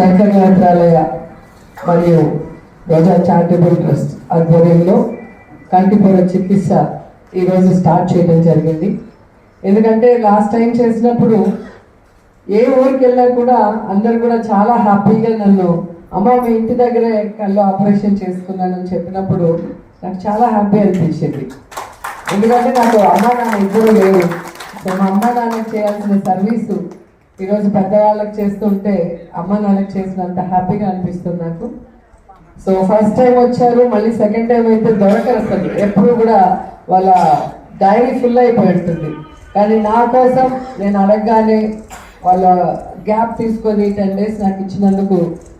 శంకర్ నేత్రాలయ మరియు రోజా charitable trust ఆధ్వర్యంలో కంటిపూర చికిత్స ఈరోజు స్టార్ట్ చేయడం జరిగింది. ఎందుకంటే లాస్ట్ టైం చేసినప్పుడు ఏ ఊరికి వెళ్ళినా కూడా అందరు కూడా చాలా హ్యాపీగా నన్ను అమ్మ మీ ఇంటి దగ్గరే కళ్ళు ఆపరేషన్ చేసుకున్నానని చెప్పినప్పుడు నాకు చాలా హ్యాపీ అనిపించింది. ఎందుకంటే నాకు అమ్మ నాన్న ఇద్దరు లేరు. సో మా అమ్మ నాన్నకి చేయాల్సిన సర్వీసు ఈరోజు పెద్దవాళ్ళకి చేస్తుంటే అమ్మ నాన్నకి చేసినంత హ్యాపీగా అనిపిస్తుంది నాకు. సో ఫస్ట్ టైం వచ్చారు మళ్ళీ సెకండ్ టైం అయితే దొరకరు అసలు. ఎప్పుడు కూడా వాళ్ళ డైరీ ఫుల్ అయిపోయి ఉంటుంది కానీ నా కోసం నేను అడగగానే వాళ్ళ గ్యాప్ తీసుకొని టెన్ డేస్ నాకు ఇచ్చినందుకు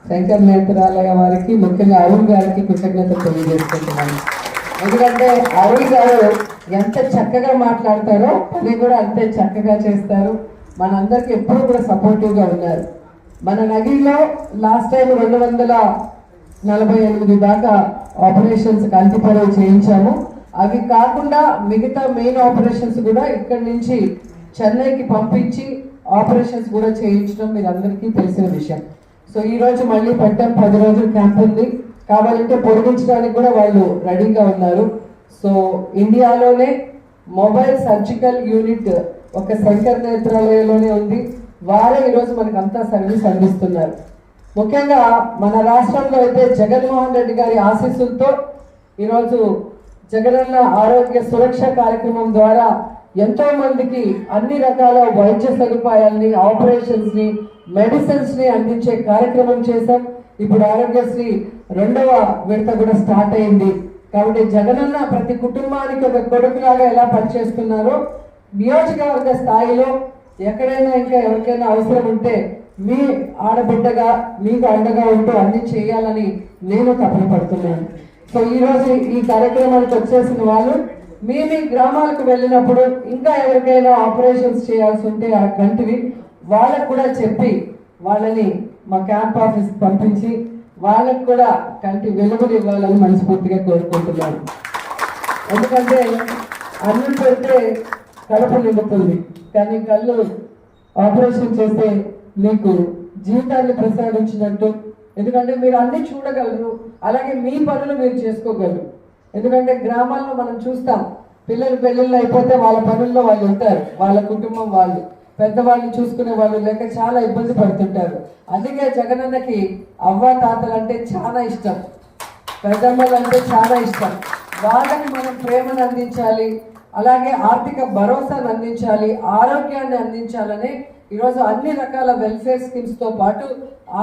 శంకర్ నేత్రాలయ వారికి ముఖ్యంగా అరుణ్ గారికి కృతజ్ఞత తెలియజేసుకుంటున్నాను ఎందుకంటే అరుణ్ గారు ఎంత చక్కగా మాట్లాడతారో అది కూడా అంతే చక్కగా చేస్తారు. మనందరికి ఎప్పుడూ కూడా సపోర్టివ్గా ఉన్నారు. మన నగిలో లాస్ట్ టైం రెండు వందల నలభై ఎనిమిది దాకా ఆపరేషన్స్ కంటిపడవ చేయించాము. అవి కాకుండా మిగతా మెయిన్ ఆపరేషన్స్ కూడా ఇక్కడి నుంచి చెన్నైకి పంపించి ఆపరేషన్స్ కూడా చేయించడం మీరు అందరికీ తెలిసిన విషయం. సో ఈ రోజు మళ్ళీ పట్టం. పది రోజుల క్యాంప్ ఉంది. కావాలంటే పొడిగించడానికి కూడా వాళ్ళు రెడీగా ఉన్నారు. సో ఇండియాలోనే మొబైల్ సర్జికల్ యూనిట్ ఒక శంకర్ నేత్రాలయంలోనే ఉంది. వారే ఈరోజు మనకు అంతా సర్వీస్ అందిస్తున్నారు. ముఖ్యంగా మన రాష్ట్రంలో అయితే జగన్మోహన్ రెడ్డి గారి ఆశీస్సులతో ఈరోజు జగనన్న ఆరోగ్య సురక్ష కార్యక్రమం ద్వారా ఎంతో మందికి అన్ని రకాల వైద్య సదుపాయాల్ని ఆపరేషన్స్ని మెడిసిన్స్ని అందించే కార్యక్రమం చేశాం. ఇప్పుడు ఆరోగ్యశ్రీ రెండవ విడత కూడా స్టార్ట్ అయింది. కాబట్టి జగనన్న ప్రతి కుటుంబానికి ఒక కొడుకులాగా ఎలా పనిచేస్తున్నారో నియోజకవర్గ స్థాయిలో ఎక్కడైనా ఇంకా ఎవరికైనా అవసరం ఉంటే మీ ఆడబిడ్డగా మీకు అండగా ఉంటూ అన్ని చేయాలని నేను తపన పడుతున్నాను. సో ఈరోజు ఈ కార్యక్రమానికి వచ్చేసిన వాళ్ళు మీ మీ గ్రామాలకు వెళ్ళినప్పుడు ఇంకా ఎవరికైనా ఆపరేషన్స్ చేయాల్సి ఉంటే ఆ కంటివి వాళ్ళకు కూడా చెప్పి వాళ్ళని మా క్యాంప్ ఆఫీస్ పంపించి వాళ్ళకు కూడా కంటి వెలుగులు ఇవ్వాలని మనస్ఫూర్తిగా కోరుకుంటున్నాను. ఎందుకంటే అన్నం పెడితే కడుపు నిండుతుంది. కానీ కళ్ళు ఆపరేషన్ చేస్తే మీకు జీవితాన్ని ప్రసాదించినట్టు. ఎందుకంటే మీరు అన్ని చూడగలరు. అలాగే మీ పనులు మీరు చేసుకోగలరు. ఎందుకంటే గ్రామాల్లో మనం చూస్తాం పిల్లలు పెళ్ళిళ్ళు అయిపోతే వాళ్ళ పనుల్లో వాళ్ళు ఉంటారు. వాళ్ళ కుటుంబం వాళ్ళు. పెద్దవాళ్ళు చూసుకునే వాళ్ళు లేక చాలా ఇబ్బంది పడుతుంటారు. అందుకే జగనన్నకి అవ్వ తాతలు అంటే చాలా ఇష్టం. పెద్దమ్మలు అంటే చాలా ఇష్టం. వాళ్ళకి మనం ప్రేమను అందించాలి. అలాగే ఆర్థిక భరోసాను అందించాలి ఆరోగ్యాన్ని అందించాలని ఈరోజు అన్ని రకాల వెల్ఫేర్ స్కీమ్స్తో పాటు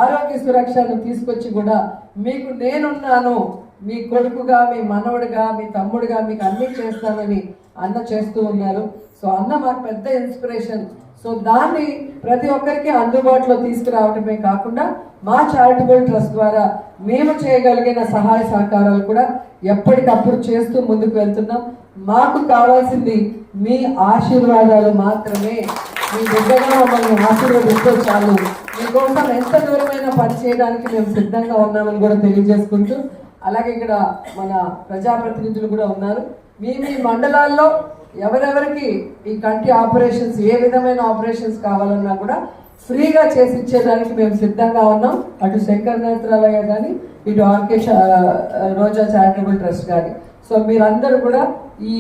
ఆరోగ్య సురక్షను తీసుకొచ్చి కూడా మీకు నేనున్నాను మీ కొడుకుగా మీ మనవడుగా మీ తమ్ముడుగా మీకు అన్నీ చేస్తానని అన్న చేస్తూ ఉన్నారు. సో అన్న మాకు పెద్ద ఇన్స్పిరేషన్. సో దాన్ని ప్రతి ఒక్కరికి అందుబాటులో తీసుకురావడమే కాకుండా మా చారిటబుల్ ట్రస్ట్ ద్వారా మేము చేయగలిగిన సహాయ సహకారాలు కూడా ఎప్పటికప్పుడు చేస్తూ ముందుకు వెళ్తున్నాం. మాకు కావాల్సింది మీ ఆశీర్వాదాలు మాత్రమే. మీ బిడ్డగా మమ్మల్ని ఆశీర్వదిస్తే చాలు. మీకోసం ఎంత దూరమైన పని చేయడానికి మేము సిద్ధంగా ఉన్నామని కూడా తెలియజేసుకుంటూ అలాగే ఇక్కడ మన ప్రజాప్రతినిధులు కూడా ఉన్నారు. మీ మీ మండలాల్లో ఎవరెవరికి ఈ కంటి ఆపరేషన్స్ ఏ విధమైన ఆపరేషన్స్ కావాలన్నా కూడా ఫ్రీగా చేసి ఇచ్చేదానికి మేము సిద్ధంగా ఉన్నాం. అటు శంకర్ నేత్రాలయ కానీ ఇటు ఆర్కే రోజా చారిటబుల్ ట్రస్ట్ కానీ సో మీరందరూ కూడా ఈ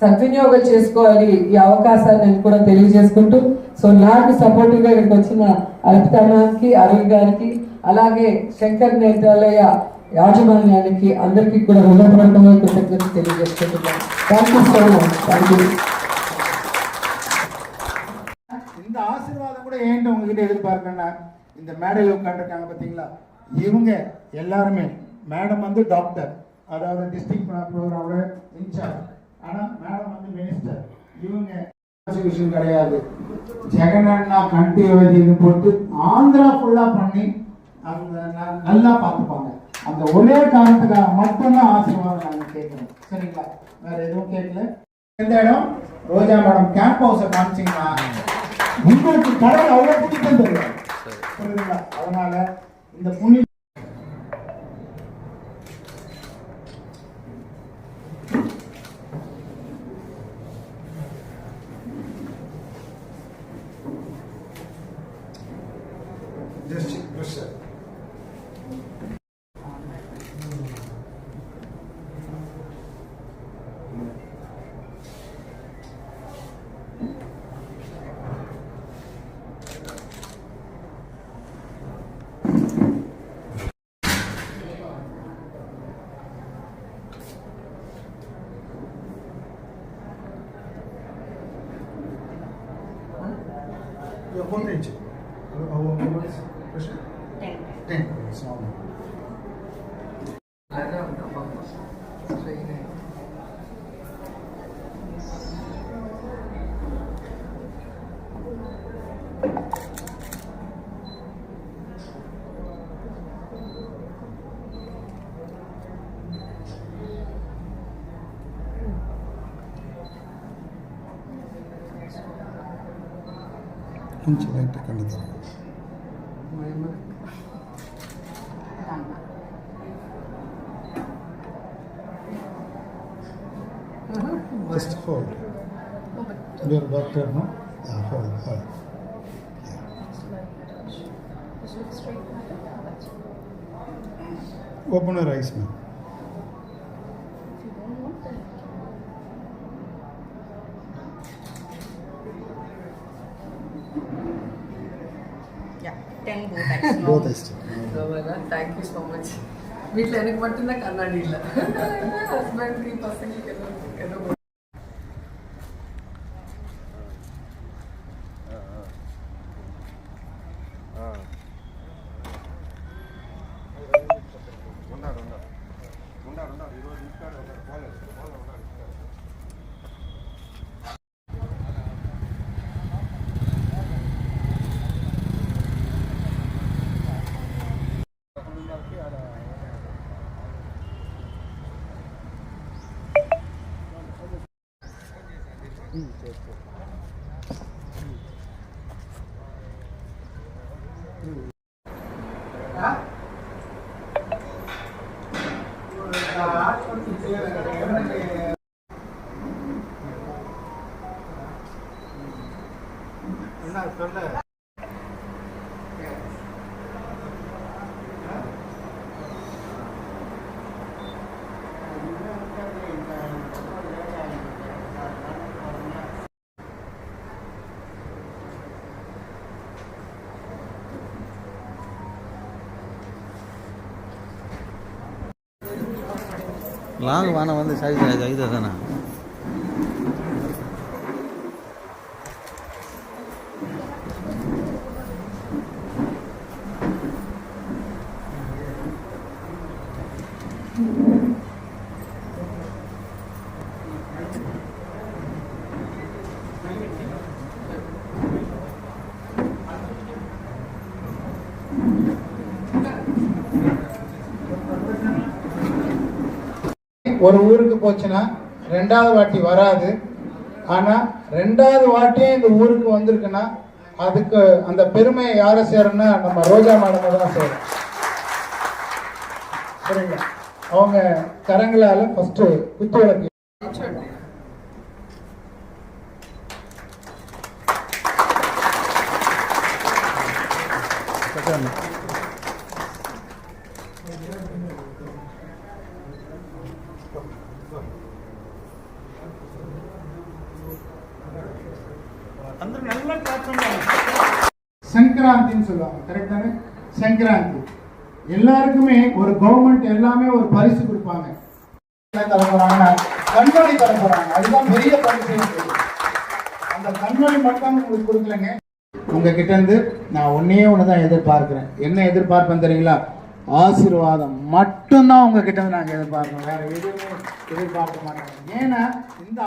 సద్వినియోగం చేసుకోవాలి ఈ అవకాశాన్ని నేను కూడా తెలియజేసుకుంటూ సో నాకు సపోర్టివ్ గా ఇక్కడికి వచ్చిన అల్పితా మ్యామ్కి అరుణ్ గారికి అలాగే శంకర్ నేత్రాలయ యాజమాన్యానికి అందరికీ కూడా హృదయపూర్వకంగా కృతజ్ఞతలు తెలియజేసుకుంటున్నాను thank you so much thank you இந்த ஆசீர்வாதம் கூட ஏன்ட்டு உங்ககிட்ட எதிர்பார்க்கேன்னா இந்த மேடையில் உட்காந்துருக்காங்க பார்த்தீங்களா இவங்க எல்லாருமே மேடம் வந்து டாக்டர் அதாவது டிஸ்ட்ரிக்ட் ப்ரோக்ராமோட இன்சார்ஜ். ஆனால் மேடம் வந்து மினிஸ்டர் இவங்க கான்ஸ்டியூஷன் கிடையாது. ஜெகனண்ணா கண்டி வைத்தியம் போட்டு ஆந்திரா ஃபுல்லாக பண்ணி அந்த நல்லா பார்த்துப்பாங்க. அந்த ஒரே காரணத்துக்காக மட்டும்தான் ஆசீர்வாதம் நாங்கள் கேட்குறோம். சரிங்களா? வேற எதுவும் கேட்கல. எந்த இடம்? ரோஜா மேடம் கேம்ப் ஹவுஸை காமிச்சிங்கன்னா உங்களுக்கு கடவுள் அவ்வளோ பிடிக்கும் தெரியும் புரியுதுங்களா? அதனால இந்த புண்ணிய 몇시 몇 살? 혼자 있지. ಮುಂಚೆ ವೆಂಕಟ ಕಂಡಿದ್ದಾರೆ Just hold. Oh, Your back turn, no? Yeah, hold, hold. Yeah. Open your eyes, ma'am. both eyes. Thank you so much. வீட்டில் எனக்கு மட்டும்தான் கண்ணாடி இல்லை ஹஸ்பண்ட் பசங்களுக்கு எதுவும் ம் சரி என்ன சொல்ல லாங் வானம் வந்து சைஸ் இது தானே. ஒரு ஊருக்கு போச்சுன்னா ரெண்டாவது வாட்டி வராது. ஆனால் ரெண்டாவது வாட்டியும் இந்த ஊருக்கு வந்திருக்குன்னா அதுக்கு அந்த பெருமையை யாரை சேரும்னா நம்ம ரோஜா மேடம் தான் சேரும். சரிங்களா? அவங்க கரங்களால் ஃபஸ்ட்டு குத்து விளக்கு. சங்கராந்தின்னு சொல்லுவாங்க கரெக்ட் தானே? சங்கராந்தி எல்லாருக்குமே ஒரு கவர்மெண்ட் எல்லாமே ஒரு பரிசு கொடுப்பாங்க. தரப்போறாங்க கண்மணி தரப்போறாங்க அதுதான் பெரிய பரிசு. அந்த கண்மொழி மட்டும் உங்களுக்கு கொடுக்கலங்க. உங்ககிட்ட இருந்து நான் ஒன்னே ஒன்று தான் எதிர்பார்க்குறேன். என்ன எதிர்பார்ப்பேன் தெரியுங்களா? ஆசீர்வாதம் மட்டும்தான் உங்ககிட்ட இருந்து நாங்கள் எதிர்பார்க்கிறோம். வேற எதுவுமே எதிர்பார்க்க மாட்டோம். ஏன்னா இந்த